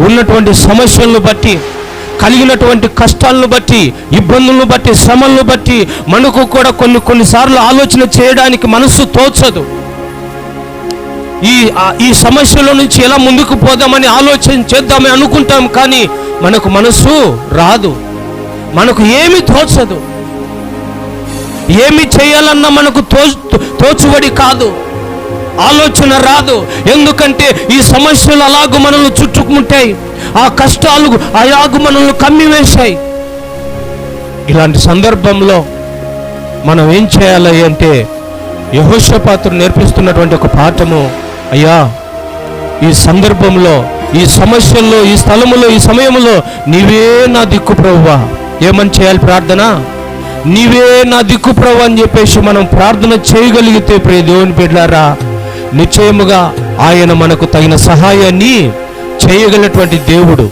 ఉన్నటువంటి సమస్యలను బట్టి కలిగినటువంటి కష్టాలను బట్టి ఇబ్బందులను బట్టి శ్రమలను బట్టి మనకు కూడా కొన్ని కొన్నిసార్లు ఆలోచన చేయడానికి మనస్సు తోచదు. ఈ ఈ సమస్యల నుంచి ఎలా ముందుకు పోదామని ఆలోచన చేద్దామని అనుకుంటాం కానీ మనకు మనస్సు రాదు. మనకు ఏమి తోచదు. ఏమి చేయాలన్నా మనకు తో తోచుబడి కాదు. ఆలోచన రాదు. ఎందుకంటే ఈ సమస్యలు అలాగూ మనల్ని చుట్టుకుంటాయి. ఆ కష్టాలు అలాగూ మనల్ని కమ్మివేశాయి. ఇలాంటి సందర్భంలో మనం ఏం చేయాలి అంటే యహోషపాత్రుడు నేర్పిస్తున్నటువంటి ఒక పాఠము అయ్యా ఈ సందర్భంలో ఈ సమస్యల్లో ఈ స్థలములో ఈ సమయంలో నీవే నా దిక్కు ప్రభువా ఏమని చేయాలి ప్రార్థన? నీవే నా దిక్కు ప్రభు అని చెప్పేసి మనం ప్రార్థన చేయగలిగితే ప్రియ దేవుని బిడ్డారా నిశ్చయముగా ఆయన మనకు తగిన సహాయాన్ని చేయగలటువంటి దేవుడు.